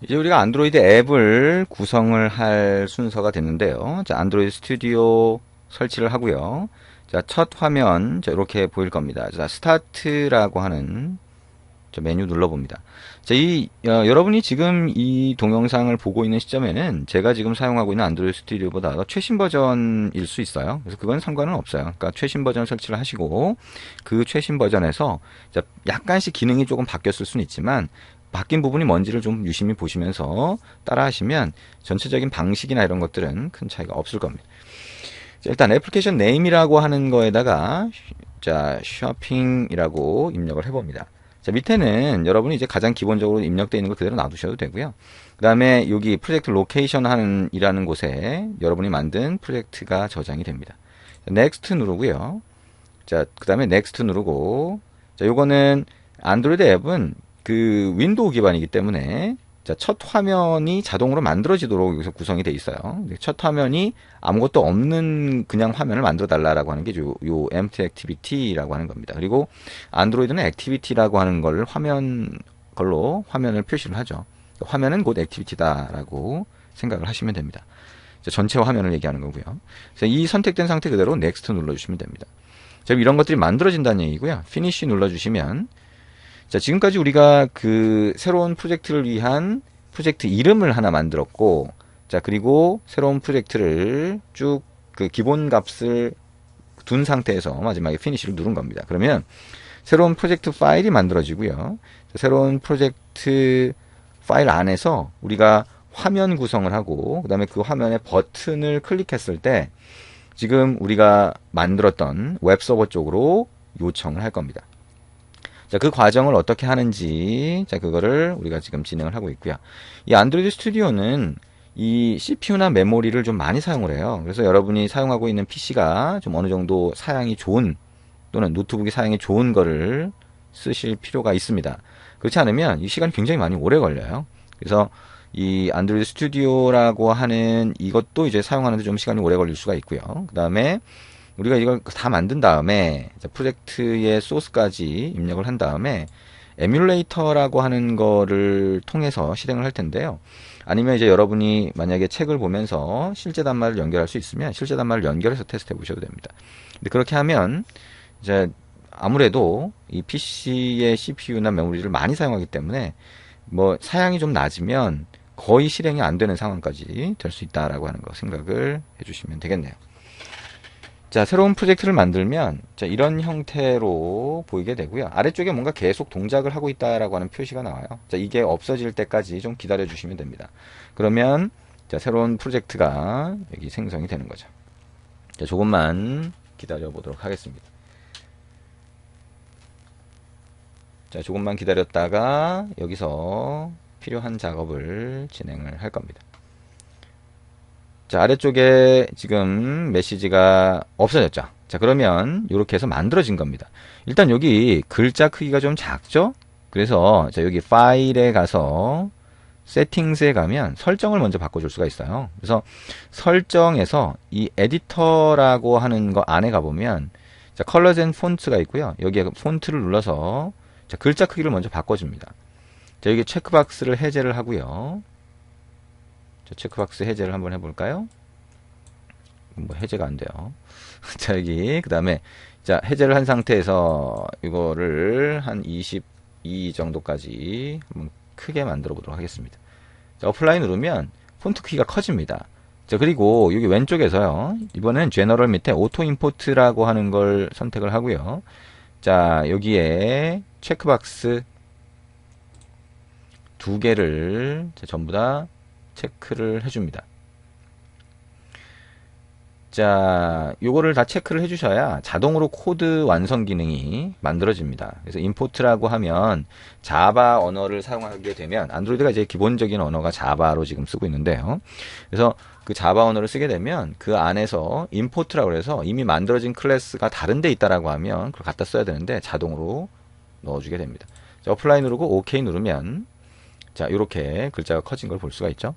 이제 우리가 안드로이드 앱을 구성을 할 순서가 됐는데요. 자, 안드로이드 스튜디오 설치를 하고요. 자, 첫 화면 자, 이렇게 보일 겁니다. 자, 스타트라고 하는 자, 메뉴 눌러봅니다. 자, 이 어, 여러분이 지금 이 동영상을 보고 있는 시점에는 제가 지금 사용하고 있는 안드로이드 스튜디오보다 최신 버전일 수 있어요. 그래서 그건 상관은 없어요. 그러니까 최신 버전 설치를 하시고 그 최신 버전에서 자, 약간씩 기능이 조금 바뀌었을 수는 있지만 바뀐 부분이 뭔지를 좀 유심히 보시면서 따라 하시면 전체적인 방식이나 이런 것들은 큰 차이가 없을 겁니다. 자, 일단 애플리케이션 네임이라고 하는 거에다가 자, 쇼핑이라고 입력을 해봅니다. 자, 밑에는 여러분이 이제 가장 기본적으로 입력되어 있는 걸 그대로 놔두셔도 되고요. 그 다음에 여기 프로젝트 로케이션 하는, 이라는 곳에 여러분이 만든 프로젝트가 저장이 됩니다. 자, 넥스트 누르고요. 자, 그 다음에 넥스트 누르고, 자, 요거는 안드로이드 앱은 그 윈도우 기반이기 때문에 자, 첫 화면이 자동으로 만들어지도록 여기서 구성이 돼 있어요. 첫 화면이 아무것도 없는 그냥 화면을 만들어 달라라고 하는 게 요, 요 empty activity라고 하는 겁니다. 그리고 안드로이드는 activity라고 하는 걸 화면 걸로 화면을 표시를 하죠. 화면은 곧 activity다라고 생각을 하시면 됩니다. 전체 화면을 얘기하는 거고요. 이 선택된 상태 그대로 next 눌러주시면 됩니다. 자, 이런 것들이 만들어진다는 얘기고요. finish 눌러주시면 자, 지금까지 우리가 그 새로운 프로젝트를 위한 프로젝트 이름을 하나 만들었고, 자, 그리고 새로운 프로젝트를 쭉 그 기본 값을 둔 상태에서 마지막에 피니시를 누른 겁니다. 그러면 새로운 프로젝트 파일이 만들어지고요. 새로운 프로젝트 파일 안에서 우리가 화면 구성을 하고, 그 다음에 그 화면에 버튼을 클릭했을 때 지금 우리가 만들었던 웹서버 쪽으로 요청을 할 겁니다. 자, 그 과정을 어떻게 하는지, 자, 그거를 우리가 지금 진행을 하고 있고요. 이 안드로이드 스튜디오는 이 CPU나 메모리를 좀 많이 사용을 해요. 그래서 여러분이 사용하고 있는 PC가 좀 어느 정도 사양이 좋은 또는 노트북이 사양이 좋은 거를 쓰실 필요가 있습니다. 그렇지 않으면 이 시간이 굉장히 많이 오래 걸려요. 그래서 이 안드로이드 스튜디오라고 하는 이것도 이제 사용하는데 좀 시간이 오래 걸릴 수가 있고요. 그 다음에 우리가 이걸 다 만든 다음에 프로젝트의 소스까지 입력을 한 다음에 에뮬레이터라고 하는 거를 통해서 실행을 할 텐데요. 아니면 이제 여러분이 만약에 책을 보면서 실제 단말을 연결할 수 있으면 실제 단말을 연결해서 테스트해 보셔도 됩니다. 근데 그렇게 하면 이제 아무래도 이 PC의 CPU나 메모리를 많이 사용하기 때문에 뭐 사양이 좀 낮으면 거의 실행이 안 되는 상황까지 될 수 있다라고 하는 거 생각을 해주시면 되겠네요. 자, 새로운 프로젝트를 만들면 자, 이런 형태로 보이게 되고요. 아래쪽에 뭔가 계속 동작을 하고 있다라고 하는 표시가 나와요. 자, 이게 없어질 때까지 좀 기다려 주시면 됩니다. 그러면 자, 새로운 프로젝트가 여기 생성이 되는 거죠. 자, 조금만 기다려 보도록 하겠습니다. 자, 조금만 기다렸다가 여기서 필요한 작업을 진행을 할 겁니다. 자, 아래쪽에 지금 메시지가 없어졌죠. 자, 그러면 이렇게 해서 만들어진 겁니다. 일단 여기 글자 크기가 좀 작죠? 그래서 자, 여기 파일에 가서 세팅스에 가면 설정을 먼저 바꿔줄 수가 있어요. 그래서 설정에서 이 에디터라고 하는 거 안에 가보면 자, 컬러즈 앤 폰트가 있고요. 여기에 폰트를 눌러서 자, 글자 크기를 먼저 바꿔줍니다. 자, 여기 체크박스를 해제를 하고요. 자, 체크박스 해제를 한번 해볼까요? 뭐 해제가 안 돼요. 자 여기 그 다음에 자 해제를 한 상태에서 이거를 한 22 정도까지 한번 크게 만들어 보도록 하겠습니다. 자 어플라이 누르면 폰트 크기가 커집니다. 자 그리고 여기 왼쪽에서요 이번엔 제너럴 밑에 오토 임포트라고 하는 걸 선택을 하고요. 자 여기에 체크박스 두 개를 전부 다 체크를 해줍니다. 자, 요거를 다 체크를 해주셔야 자동으로 코드 완성 기능이 만들어집니다. 그래서 임포트라고 하면 자바 언어를 사용하게 되면 안드로이드가 이제 기본적인 언어가 자바로 지금 쓰고 있는데요. 그래서 그 자바 언어를 쓰게 되면 그 안에서 임포트라고 해서 이미 만들어진 클래스가 다른 데 있다라고 하면 그걸 갖다 써야 되는데 자동으로 넣어주게 됩니다. 자, 어플라이 누르고 OK 누르면 자, 이렇게 글자가 커진 걸 볼 수가 있죠.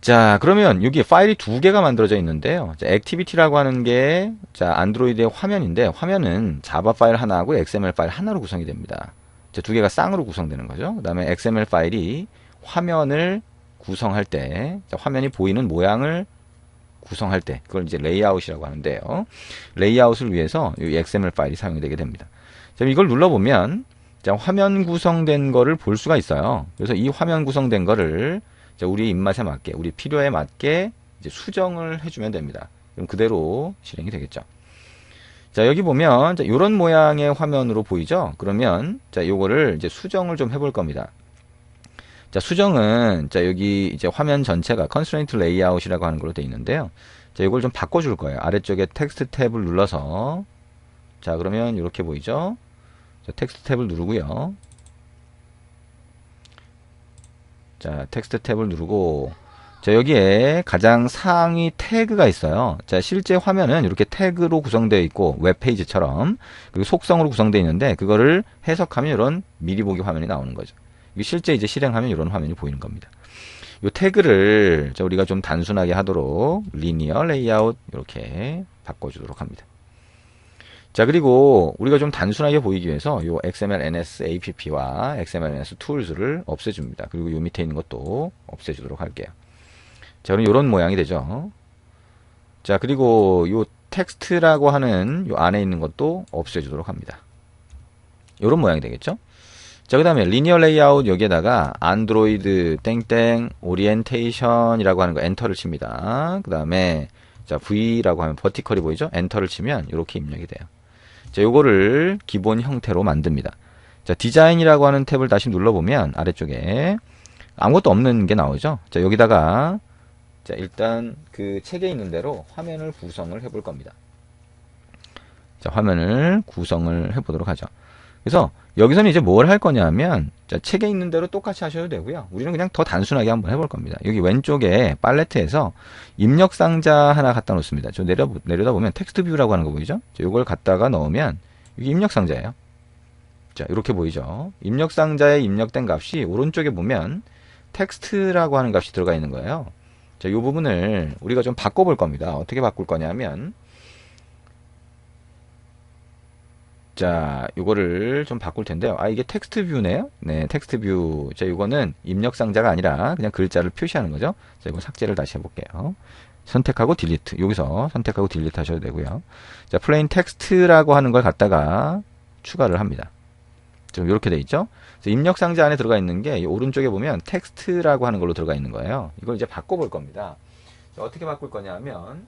자, 그러면 여기 파일이 두 개가 만들어져 있는데요. 자, 액티비티라고 하는 게, 자, 안드로이드의 화면인데, 화면은 자바 파일 하나하고 XML 파일 하나로 구성이 됩니다. 자, 두 개가 쌍으로 구성되는 거죠. 그 다음에 XML 파일이 화면을 구성할 때, 자, 화면이 보이는 모양을 구성할 때, 그걸 이제 레이아웃이라고 하는데요. 레이아웃을 위해서 이 XML 파일이 사용이 되게 됩니다. 자, 이걸 눌러보면, 자, 화면 구성된 거를 볼 수가 있어요. 그래서 이 화면 구성된 거를 자, 우리 입맛에 맞게, 우리 필요에 맞게 이제 수정을 해주면 됩니다. 그럼 그대로 실행이 되겠죠. 자, 여기 보면, 자, 요런 모양의 화면으로 보이죠? 그러면, 자, 요거를 이제 수정을 좀 해볼 겁니다. 자, 수정은, 자, 여기 이제 화면 전체가 constraint layout이라고 하는 걸로 되어 있는데요. 자, 이걸 좀 바꿔 줄 거예요. 아래쪽에 텍스트 탭을 눌러서. 자, 그러면 이렇게 보이죠? 자, 텍스트 탭을 누르고요. 자, 텍스트 탭을 누르고, 자, 여기에 가장 상위 태그가 있어요. 자, 실제 화면은 이렇게 태그로 구성되어 있고, 웹페이지처럼, 그리고 속성으로 구성되어 있는데, 그거를 해석하면 이런 미리 보기 화면이 나오는 거죠. 이게 실제 이제 실행하면 이런 화면이 보이는 겁니다. 이 태그를 자, 우리가 좀 단순하게 하도록 리니어 레이아웃 이렇게 바꿔주도록 합니다. 자 그리고 우리가 좀 단순하게 보이기 위해서 요 XML NS APP와 XML NS Tools를 없애줍니다. 그리고 요 밑에 있는 것도 없애주도록 할게요. 자 그럼 이런 모양이 되죠. 자 그리고 요 텍스트라고 하는 요 안에 있는 것도 없애주도록 합니다. 이런 모양이 되겠죠. 자, 그 다음에 리니어 레이아웃 여기에다가 안드로이드 땡땡 오리엔테이션이라고 하는 거 엔터를 칩니다. 그 다음에 자, V라고 하면 버티컬이 보이죠? 엔터를 치면 이렇게 입력이 돼요. 자, 요거를 기본 형태로 만듭니다. 자, 디자인이라고 하는 탭을 다시 눌러보면 아래쪽에 아무것도 없는 게 나오죠? 자, 여기다가 자, 일단 그 책에 있는 대로 화면을 구성을 해볼 겁니다. 자, 화면을 구성을 해보도록 하죠. 그래서 여기서는 이제 뭘 할 거냐면 자, 책에 있는 대로 똑같이 하셔도 되고요. 우리는 그냥 더 단순하게 한번 해볼 겁니다. 여기 왼쪽에 팔레트에서 입력 상자 하나 갖다 놓습니다. 저 내려 내려다 보면 텍스트 뷰라고 하는 거 보이죠? 자, 이걸 갖다가 넣으면 이게 입력 상자예요. 자, 이렇게 보이죠? 입력 상자에 입력된 값이 오른쪽에 보면 텍스트라고 하는 값이 들어가 있는 거예요. 자, 이 부분을 우리가 좀 바꿔볼 겁니다. 어떻게 바꿀 거냐면 자, 이거를 좀 바꿀 텐데요. 아, 이게 텍스트 뷰네요. 네, 텍스트 뷰. 자, 이거는 입력 상자가 아니라 그냥 글자를 표시하는 거죠. 자, 이거 삭제를 다시 해볼게요. 선택하고 딜리트. 여기서 선택하고 딜리트 하셔도 되고요. 자, 플레인 텍스트라고 하는 걸 갖다가 추가를 합니다. 지금 이렇게 돼 있죠? 입력 상자 안에 들어가 있는 게 오른쪽에 보면 텍스트라고 하는 걸로 들어가 있는 거예요. 이걸 이제 바꿔볼 겁니다. 자, 어떻게 바꿀 거냐면,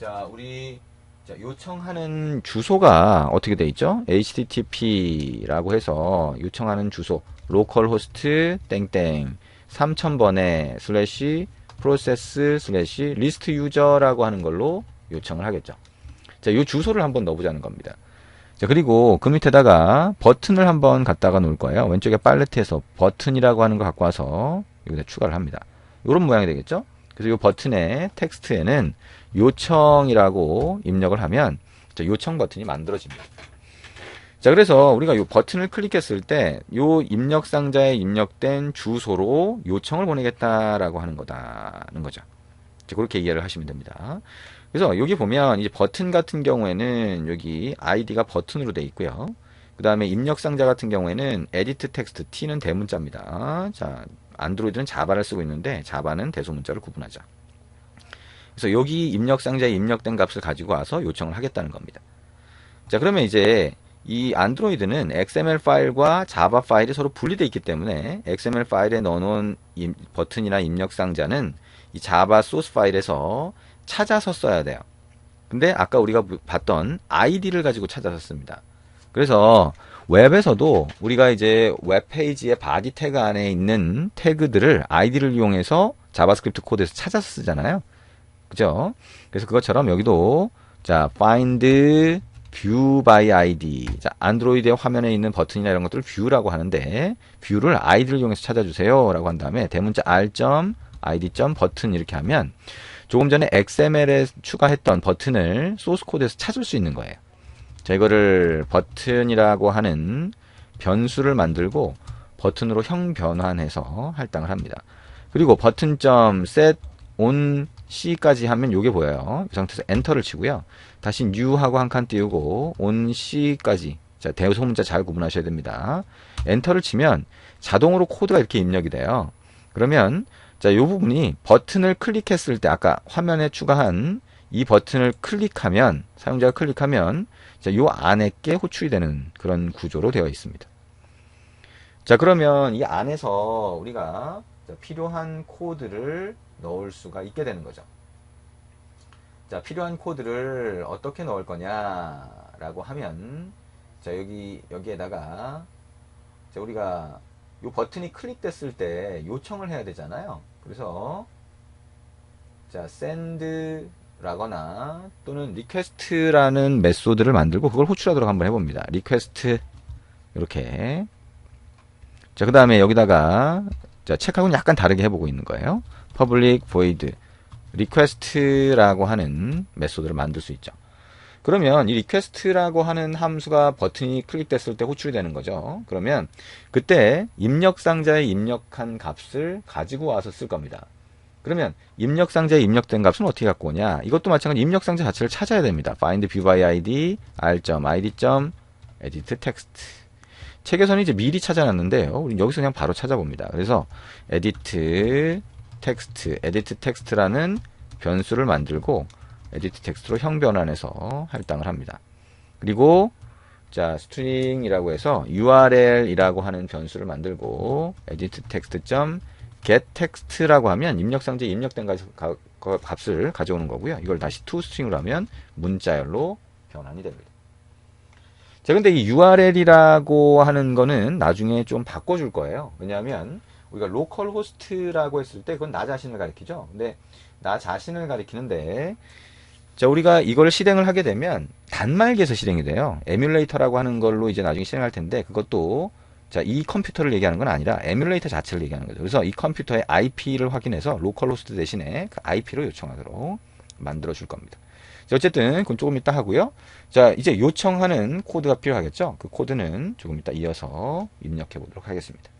자, 우리 자, 요청하는 주소가 어떻게 돼 있죠? http라고 해서 요청하는 주소 로컬호스트 땡땡 3000번에 슬래시 프로세스 슬래시 리스트 유저라고 하는 걸로 요청을 하겠죠. 자, 요 주소를 한번 넣어보자는 겁니다. 자, 그리고 그 밑에다가 버튼을 한번 갖다가 놓을 거예요. 왼쪽에 팔레트에서 버튼이라고 하는 거 갖고 와서 여기다 추가를 합니다. 이런 모양이 되겠죠? 그래서 이 버튼의 텍스트에는 요청이라고 입력을 하면 요청 버튼이 만들어집니다. 자, 그래서 우리가 이 버튼을 클릭했을 때 이 입력 상자에 입력된 주소로 요청을 보내겠다라고 하는 거다는 거죠. 그렇게 이해를 하시면 됩니다. 그래서 여기 보면 이제 버튼 같은 경우에는 여기 아이디가 버튼으로 되어 있고요. 그 다음에 입력 상자 같은 경우에는 에디트 텍스트 T는 대문자입니다. 자, 안드로이드는 자바를 쓰고 있는데 자바는 대소문자를 구분하자. 그래서 여기 입력 상자에 입력된 값을 가지고 와서 요청을 하겠다는 겁니다. 자, 그러면 이제 이 안드로이드는 XML 파일과 자바 파일이 서로 분리되어 있기 때문에 XML 파일에 넣어놓은 버튼이나 입력 상자는 이 자바 소스 파일에서 찾아서 써야 돼요. 근데 아까 우리가 봤던 아이디를 가지고 찾아서 씁니다. 그래서 웹에서도 우리가 이제 웹페이지의 바디 태그 안에 있는 태그들을 아이디를 이용해서 자바스크립트 코드에서 찾아서 쓰잖아요. 그죠? 그래서 그것처럼 여기도 자 find view by id 자 안드로이드의 화면에 있는 버튼이나 이런 것들을 view라고 하는데 view를 아이디를 이용해서 찾아주세요 라고 한 다음에 대문자 r id 버튼 이렇게 하면 조금 전에 XML에 추가했던 버튼을 소스 코드에서 찾을 수 있는 거예요. 자, 이거를 버튼이라고 하는 변수를 만들고 버튼으로 형 변환해서 할당을 합니다. 그리고 버튼.점 set on c까지 하면 요게 보여요. 이 상태에서 엔터를 치고요. 다시 new하고 한 칸 띄우고 on c까지 자, 대소문자 잘 구분하셔야 됩니다. 엔터를 치면 자동으로 코드가 이렇게 입력이 돼요. 그러면 자, 이 부분이 버튼을 클릭했을 때 아까 화면에 추가한 이 버튼을 클릭하면 사용자가 클릭하면 자, 요 안에 게 호출이 되는 그런 구조로 되어 있습니다. 자, 그러면 이 안에서 우리가 자, 필요한 코드를 넣을 수가 있게 되는 거죠. 자, 필요한 코드를 어떻게 넣을 거냐 라고 하면 자, 여기 여기에다가 자, 우리가 이 버튼이 클릭됐을 때 요청을 해야 되잖아요. 그래서 자, send라거나 또는 request라는 메소드를 만들고 그걸 호출하도록 한번 해봅니다. request 이렇게 자, 그 다음에 여기다가 자, 체크하고는 약간 다르게 해보고 있는 거예요. public void request라고 하는 메소드를 만들 수 있죠. 그러면 이 request라고 하는 함수가 버튼이 클릭됐을 때 호출이 되는 거죠. 그러면 그때 입력 상자에 입력한 값을 가지고 와서 쓸 겁니다. 그러면 입력 상자에 입력된 값은 어떻게 갖고 오냐? 이것도 마찬가지 입력 상자 자체를 찾아야 됩니다. find view by id r.id. edit text. 책에서는 이제 미리 찾아놨는데요. 우리 여기서 그냥 바로 찾아봅니다. 그래서 edit text, edit text라는 변수를 만들고 edit text로 형 변환해서 할당을 합니다. 그리고 자 string이라고 해서 url이라고 하는 변수를 만들고 edit text get text라고 하면 입력 상자에 입력된 값을 가져오는 거고요. 이걸 다시 toString으로 하면 문자열로 변환이 됩니다. 자, 근데 이 URL이라고 하는 거는 나중에 좀 바꿔줄 거예요. 왜냐하면 우리가 로컬 호스트라고 했을 때 그건 나 자신을 가리키죠. 근데 나 자신을 가리키는데 자, 우리가 이걸 실행을 하게 되면 단말기에서 실행이 돼요. 에뮬레이터라고 하는 걸로 이제 나중에 실행할 텐데 그것도 자, 이 컴퓨터를 얘기하는 건 아니라 에뮬레이터 자체를 얘기하는 거죠. 그래서 이 컴퓨터의 IP를 확인해서 로컬 호스트 대신에 그 IP로 요청하도록 만들어 줄 겁니다. 자, 어쨌든 그건 조금 이따 하고요. 자, 이제 요청하는 코드가 필요하겠죠? 그 코드는 조금 이따 이어서 입력해 보도록 하겠습니다.